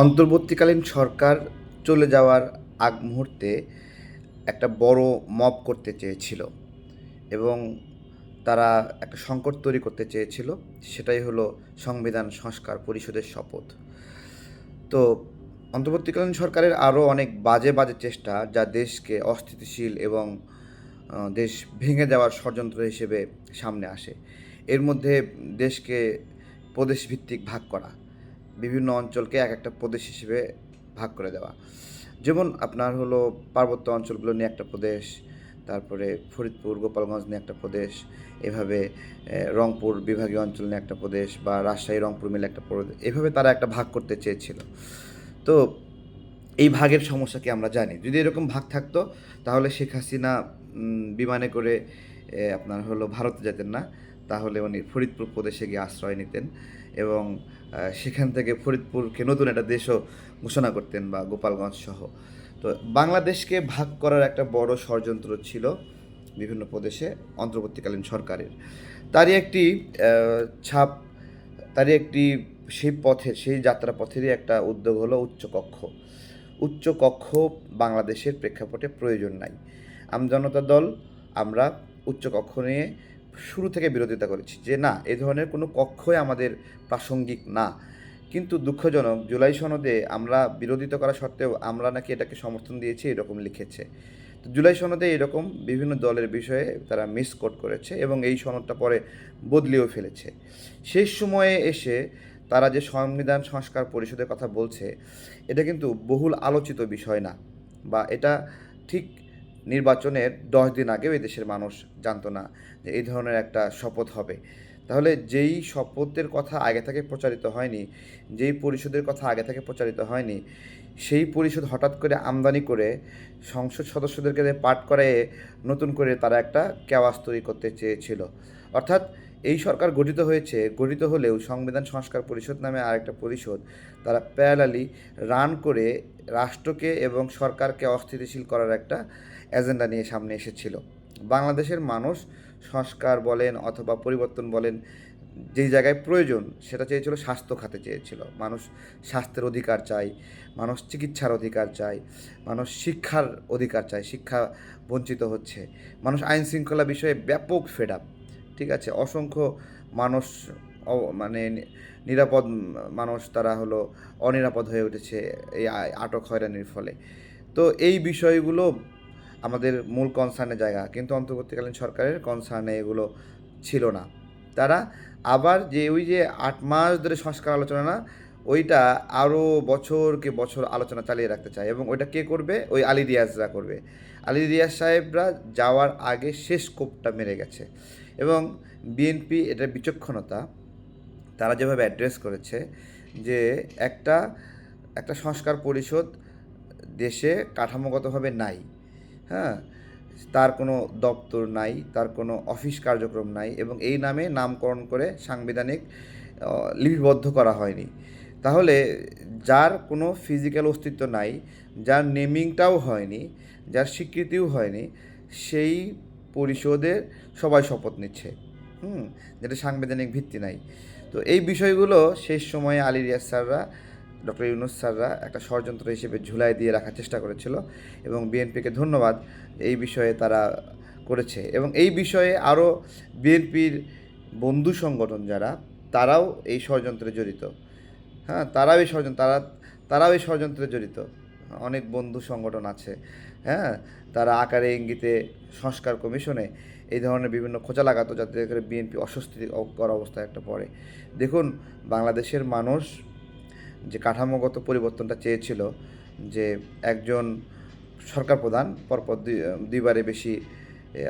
অন্তর্বর্তীকালীন সরকার চলে যাওয়ার আগ মুহূর্তে একটা বড় মব করতে চেয়েছিল এবং তারা একটা সংকট তৈরি করতে চেয়েছিল। সেটাই হলো সংবিধান সংস্কার পরিষদের শপথ। তো অন্তর্বর্তীকালীন সরকারের আরও অনেক বাজে বাজে চেষ্টা যা দেশকে অস্থিতিশীল এবং দেশ ভেঙে যাওয়ার ষড়যন্ত্র হিসেবে সামনে আসে। এর মধ্যে দেশকে প্রদেশভিত্তিক ভাগ করা। বিভিন্ন অঞ্চলকে এক একটা প্রদেশ হিসেবে ভাগ করে দেওয়া। যেমন আপনার হলো পার্বত্য অঞ্চলগুলো নিয়ে একটা প্রদেশ, তারপরে ফরিদপুর, গোপালগঞ্জ নিয়ে একটা প্রদেশ, এভাবে রংপুর বিভাগীয় অঞ্চল নিয়ে একটা প্রদেশ বা রাজশাহী, রংপুর মিলে একটা প্রদেশ, এভাবে তারা একটা ভাগ করতে চেয়েছিল। তো এই ভাগের সমস্যাকে আমরা জানি? যদি এরকম ভাগ থাকতো, তাহলে শেখ হাসিনা বিমানে করে আপনার হলো ভারতে যেতেন না, তাহলে উনি ফরিদপুর প্রদেশে গিয়ে আশ্রয় নিতেন এবং সেখান থেকে ফরিদপুরকে নতুন একটা দেশও ঘোষণা করতেন বা গোপালগঞ্জ সহ। তো বাংলাদেশকে ভাগ করার একটা বড় ষড়যন্ত্র ছিল বিভিন্ন প্রদেশে অন্তর্বর্তীকালীন সরকারের। তারই একটি ছাপ, তারই একটি সেই পথে, সেই যাত্রা পথেরই একটা উদ্যোগ হলো উচ্চকক্ষ। উচ্চকক্ষ বাংলাদেশের প্রেক্ষাপটে প্রয়োজন নাই। আমজনতা দল, আমরা উচ্চকক্ষ নিয়ে শুরু থেকে বিরোধিতা করেছি যে না, এ ধরনের কোনো কক্ষই আমাদের প্রাসঙ্গিক না। কিন্তু দুঃখজনক, জুলাই সনদে আমরা বিরোধিতা করা সত্ত্বেও আমরা নাকি এটাকে সমর্থন দিয়েছি, এরকম লিখেছে। তো জুলাই সনদে এরকম বিভিন্ন দলের বিষয়ে তারা মিসকোট করেছে এবং এই সনদটা পরে বদলিয়েও ফেলেছে। শেষ সময়ে এসে তারা যে সংবিধান সংস্কার পরিষদের কথা বলছে, এটা কিন্তু বহুল আলোচিত বিষয় না। বা এটা ঠিক নির্বাচনের দশ দিন আগেও এই দেশের মানুষ জানতো না যে এই ধরনের একটা শপথ হবে। তাহলে যেই শপথের কথা আগে থেকে প্রচারিত হয়নি, যেই পরিষদের কথা আগে থেকে প্রচারিত হয়নি, সেই পরিষদ হঠাৎ করে আমদানি করে সংসদ সদস্যদেরকে পাঠ করে নতুন করে তারা একটা কেওয়াজ তৈরি করতে চেয়েছিল। অর্থাৎ এই সরকার গঠিত হয়েছে, গঠিত হলেও সংবিধান সংস্কার পরিষদ নামে আরেকটা পরিষদ, তারা প্যারালালি রান করে রাষ্ট্রকে এবং সরকারকে অস্থিতিশীল করার একটা এজেন্ডা নিয়ে সামনে এসেছিল। বাংলাদেশের মানুষ সংস্কার বলেন অথবা পরিবর্তন বলেন, যেই জায়গায় প্রয়োজন সেটা চেয়েছিল স্বাস্থ্য খাতে চেয়েছিল। মানুষ স্বাস্থ্যের অধিকার চাই মানুষ চিকিৎসার অধিকার চাই মানুষ শিক্ষার অধিকার চায়, শিক্ষা বঞ্চিত হচ্ছে। মানুষ আইন শৃঙ্খলা বিষয়ে ব্যাপক ফেড ঠিক আছে? অসংখ্য মানুষ মানে নিরাপদ মানুষ তারা হলো অনিরাপদ হয়ে উঠেছে এই আটক হয়রানির ফলে। তো এই বিষয়গুলো আমাদের মূল কনসার্নের জায়গা। কিন্তু অন্তর্বর্তীকালীন সরকারের কনসার্নে এগুলো ছিল না। তারা আবার যে ওই যে আট মাস ধরে সংস্কার আলোচনা না, ওইটা আরও বছরকে বছর আলোচনা চালিয়ে রাখতে চায়। এবং ওইটা কে করবে? ওই আলী রিয়াজরা করবে। আলী রিয়াজ সাহেবরা যাওয়ার আগে শেষ কোপটা মেরে গেছে। এবং বিএনপি এটার বিচক্ষণতা, তারা যেভাবে অ্যাড্রেস করেছে যে একটা একটা সংস্কার পরিষদ দেশে কাঠামোগতভাবে নাই। হ্যাঁ তার কোনো দপ্তর নাই, তার কোনো অফিস কার্যক্রম নাই এবং এই নামে নামকরণ করে সাংবিধানিক লিপিবদ্ধ করা হয়নি। তাহলে যার কোনো ফিজিক্যাল অস্তিত্ব নাই, যার নেমিংটাও হয়নি, যার স্বীকৃতিও হয়নি, সেই পরিষদের সবাই শপথ নিচ্ছে। হুম, যেটা সাংবিধানিক ভিত্তি নাই। তো এই বিষয়গুলো শেষ সময়ে আলী রিয়াজ স্যাররা ডক্টর ইউনুস স্যাররা একটা ষড়যন্ত্র হিসেবে ঝুলাই দিয়ে রাখার চেষ্টা করেছিল এবং বিএনপিকে ধন্যবাদ এই বিষয়ে তারা করেছে। এবং এই বিষয়ে আরও বিএনপির বন্ধু সংগঠন যারা, তারাও এই ষড়যন্ত্রে জড়িত। হ্যাঁ তারাও এই ষড়যন্ত্র, তারা, তারাও এই ষড়যন্ত্রে জড়িত। অনেক বন্ধু সংগঠন আছে হ্যাঁ তারা আকারে ইঙ্গিতে সংস্কার কমিশনে এই ধরনের বিভিন্ন খোঁচা লাগাতো যাতে করে বিএনপি অস্বস্তিকর অবস্থায় একটা পড়ে। দেখুন, বাংলাদেশের মানুষ যে কাঠামোগত পরিবর্তনটা চেয়েছিল যে একজন সরকার প্রধান পরপর দুই, দুইবারে বেশি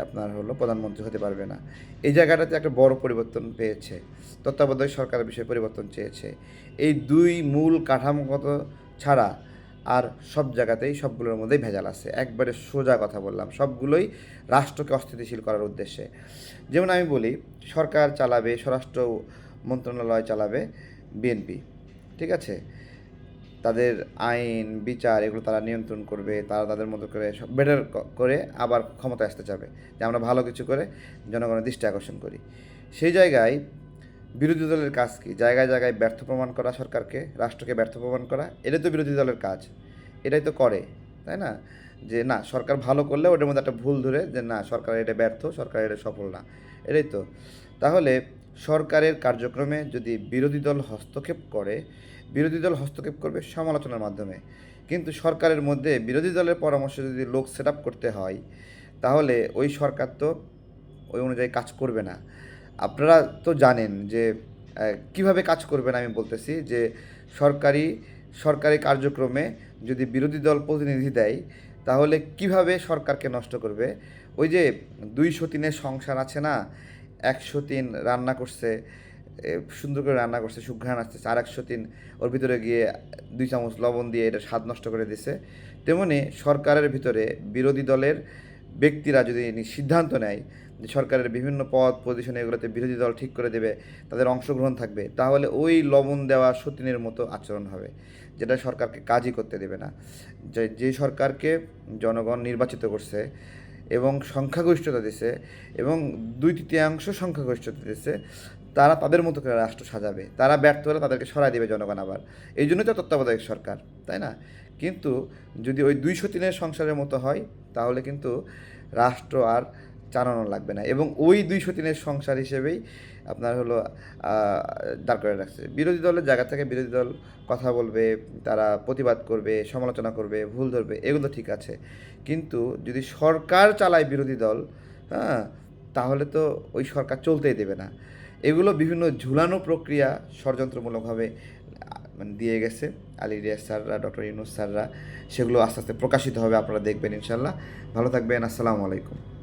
আপনার হলো প্রধানমন্ত্রী হতে পারবে না। এই জায়গাটাতে একটা বড় পরিবর্তন পেয়েছে। তত্ত্বাবধায়ক সরকারের বিষয়ে পরিবর্তন চেয়েছে। এই দুই মূল কাঠামোগত ছাড়া আর সব জায়গাতেই সবগুলোর মধ্যেই ভেজাল আছে। একবারে সোজা কথা বললাম, সবগুলোই রাষ্ট্রকে অস্থিতিশীল করার উদ্দেশ্যে। যেমন আমি বলি, সরকার চালাবে, স্বরাষ্ট্র মন্ত্রণালয় চালাবে, বিএনপি। ঠিক আছে? তাদের আইন, বিচার এগুলো তারা নিয়ন্ত্রণ করবে, তারা তাদের মতো করে সব বেটার করে আবার ক্ষমতায় আসতে চাবে। যে আমরা ভালো কিছু করে জনগণের দৃষ্টি আকর্ষণ করি। সেই জায়গায় বিরোধী দলের কাজ কি? জায়গায় জায়গায় ব্যর্থ প্রমাণ করা সরকারকে, রাষ্ট্রকে ব্যর্থ প্রমাণ করা, এটাই তো বিরোধী দলের কাজ। এটাই তো করে, তাই না? যে না, সরকার ভালো করলে ওটার মধ্যে একটা ভুল ধরে যে না, সরকার এটা ব্যর্থ, সরকার এটা সফল না। এটাই তো। তাহলে সরকারের কার্যক্রমে যদি বিরোধী দল হস্তক্ষেপ করে, বিরোধী দল হস্তক্ষেপ করবে সমালোচনার মাধ্যমে। কিন্তু সরকারের মধ্যে বিরোধী দলের পরামর্শে যদি লোক সেট করতে হয়, তাহলে ওই সরকার তো ওই অনুযায়ী কাজ করবে না। আপনারা তো জানেন যে কীভাবে কাজ করবেন আমি বলতেছি যে, সরকারি সরকারি কার্যক্রমে যদি বিরোধী দল প্রতিনিধি দেয়, তাহলে কীভাবে সরকারকে নষ্ট করবে? ওই যে দুইশো তিনের সংসার আছে না একশো তিন রান্না করছে সুন্দর করে রান্না করছে সুঘ্রাণ আসতেছে। আর একশো তিন, ওর ভিতরে গিয়ে দুই চামচ লবণ দিয়ে এটা স্বাদ নষ্ট করে দিছে। তেমনি সরকারের ভিতরে বিরোধী দলের ব্যক্তিরা যদি সিদ্ধান্ত নেয় যে সরকারের বিভিন্ন পদ পজিশন এগুলোতে বিরোধী দল ঠিক করে দেবে, তাদের অংশগ্রহণ থাকবে, তাহলে ওই লবণ দেওয়া সতীনের মতো আচরণ হবে, যেটা সরকারকে কাজই করতে দেবে না। যে যে সরকারকে জনগণ নির্বাচিত করছে এবং সংখ্যাগরিষ্ঠতা দিছে এবং দুই তৃতীয়াংশ সংখ্যাগরিষ্ঠতা দিছে, তারা তাদের মতো করে রাষ্ট্র সাজাবে। তারা ব্যর্থ হলে তাদেরকে সরাই দেবে জনগণ আবার। এই জন্যই তো তত্ত্বাবধায়ক সরকার, তাই না? কিন্তু যদি ওই দুইশো তিনের সংসারের মতো হয়, তাহলে কিন্তু রাষ্ট্র আর চালানো লাগবে না। এবং ওই দুইশো তিনের সংসার হিসেবেই আপনার হলো দাঁড় করে রাখছে। বিরোধী দলের জায়গা থেকে বিরোধী দল কথা বলবে, তারা প্রতিবাদ করবে, সমালোচনা করবে, ভুল ধরবে, এগুলো ঠিক আছে। কিন্তু যদি সরকার চালায় বিরোধী দল হ্যাঁ তাহলে তো ওই সরকার চলতেই দেবে না। এগুলো বিভিন্ন ঝুলানো প্রক্রিয়া ষড়যন্ত্রমূলকভাবে মানে দিয়ে গেছে। আলী রিয়াজ স্যাররা, ডক্টর ইউনুস স্যাররা, সেগুলো আস্তে আস্তে প্রকাশিত হবে, আপনারা দেখবেন ইনশাল্লাহ ভালো থাকবেন, আসসালামু আলাইকুম।